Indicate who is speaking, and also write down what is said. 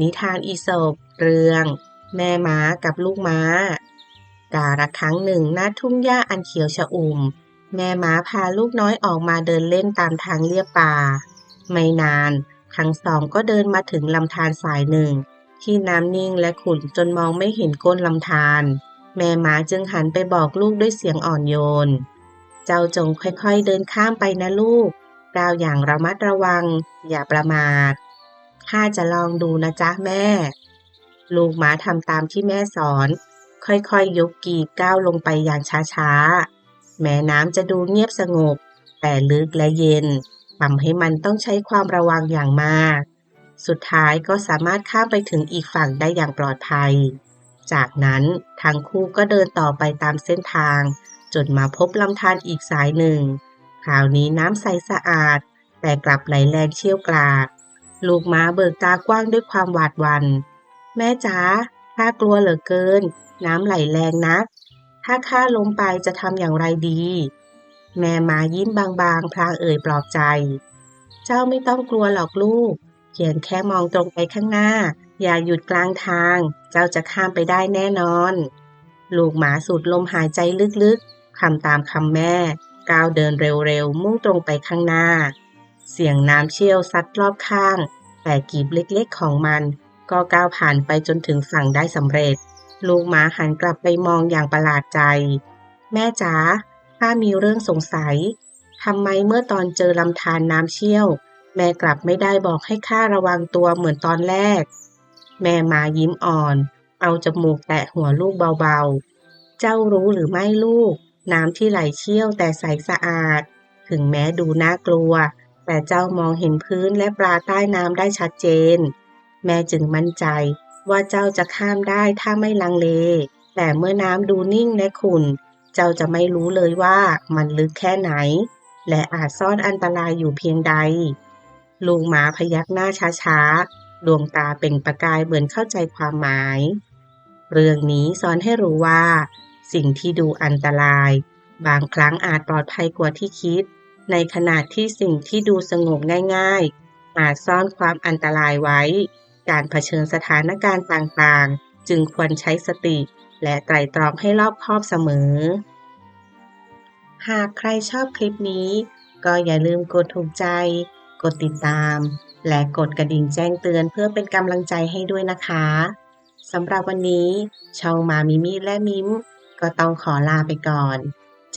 Speaker 1: นิทานอีสปเรื่อง แม่ม้ากับลูกม้า กาละครั้งหนึ่งณทุ่งหญ้าอันเขียวชอุ่ม แม่ม้าพาลูกน้อยออกมาเดินเล่นตามทางเลียบป่า ไม่นาน ทั้งสองก็เดินมาถึงลำธารสายหนึ่ง ที่น้ำนิ่งและขุ่นจนมองไม่เห็นก้นลำธารแม่ม้าจึงหันไปบอกลูกด้วยเสียงอ่อนโยน เจ้าจงค่อยๆเดินข้ามไปนะลูกก้าวอย่างระมัดระวัง อย่าประมาท ข้าจะลองดูนะจ๊ะแม่ ลูกหมาทำตามที่แม่สอน ค่อยๆยยกกีบก้าวลงไปอย่างช้าๆ แม่น้ำจะดูเงียบสงบ แต่ลึกและเย็นทำให้มันต้องใช้ความระวังอย่างมาก สุดท้ายก็สามารถข้ามไปถึงอีกฝั่งได้อย่างปลอดภัย จากนั้นทั้งคู่ก็เดินต่อไปตามเส้นทาง จนมาพบลำธารอีกสายหนึ่ง คราวนี้น้ำใสสะอาด แต่กลับไหลแรงเชี่ยวกราก ลูกหมาเบิกตากว้างด้วยความหวาดหวัน่นแม่จ๋าข้ากลัวเหลือเกิน น้ำไหลแรงนัก ถ้าข้าลงไปจะทำอย่างไรดี แม่หม้ายิ้มบางๆ พลางเอ่ยปลอบใจ เจ้าไม่ต้องกลัวหรอกลูก เพียงแค่มองตรงไปข้างหน้า อย่าหยุดกลางทาง เจ้าจะข้ามไปได้แน่นอน ลูกหมาสูดลมหายใจลึกๆคำตามคำแม่ ก้าวเดินเร็วๆ มุ่งตรงไปข้างหน้า เสียงน้ำเชี่ยวซัดรอบข้าง แต่กีบเล็กๆของมัน ก็ก้าวผ่านไปจนถึงฝั่งได้สำเร็จ ลูกหมาหันกลับไปมองอย่างประหลาดใจ แม่จ๋าข้ามีเรื่องสงสัยทำไมเมื่อตอนเจอลำธารน้ำเชี่ยว แม่กลับไม่ได้บอกให้ข้าระวังตัวเหมือนตอนแรก แม่มายิ้มอ่อน เอาจมูกแตะหัวลูกเบาๆ เจ้ารู้หรือไม่ลูก น้ำที่ไหลเชี่ยวแต่ใสสะอาด ถึงแม้ดูน่ากลัว แต่เจ้ามองเห็นพื้นและปลาใต้น้ำได้ชัดเจน แม่จึงมั่นใจว่าเจ้าจะข้ามได้ถ้าไม่ลังเล แต่เมื่อน้ำดูนิ่งและขุ่น เจ้าจะไม่รู้เลยว่ามันลึกแค่ไหน และอาจซ่อนอันตรายอยู่เพียงใด ลุงหมาพยักหน้าช้าๆ ดวงตาเป็นประกายเหมือนเข้าใจความหมาย เรื่องนี้สอนให้รู้ว่า สิ่งที่ดูอันตราย บางครั้งอาจปลอดภัยกว่าที่คิด ในขณะที่สิ่งที่ดูสงบง่ายๆอาจซ่อนความอันตรายไว้ การเผชิญสถานการณ์ต่างๆ จึงควรใช้สติ และไตรตรองให้รอบคอบเสมอ หากใครชอบคลิปนี้ ก็อย่าลืมกดถูกใจ กดติดตาม และกดกระดิ่งแจ้งเตือนเพื่อเป็นกำลังใจให้ด้วยนะคะสำหรับวันนี้ ช่องมามิมิและมิม ก็ต้องขอลาไปก่อน